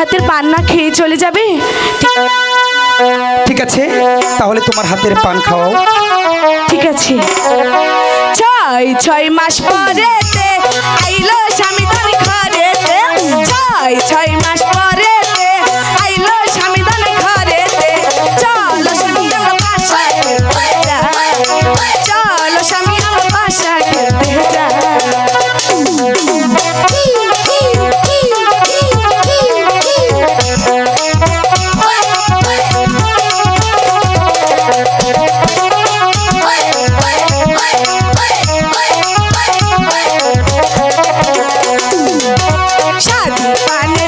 হাতের পান না খেয়ে চলে যাবে? ঠিক আছে তাহলে তোমার হাতের পান খাওয়াও ঠিক আছে। ছয় ছয় মাস পরে money.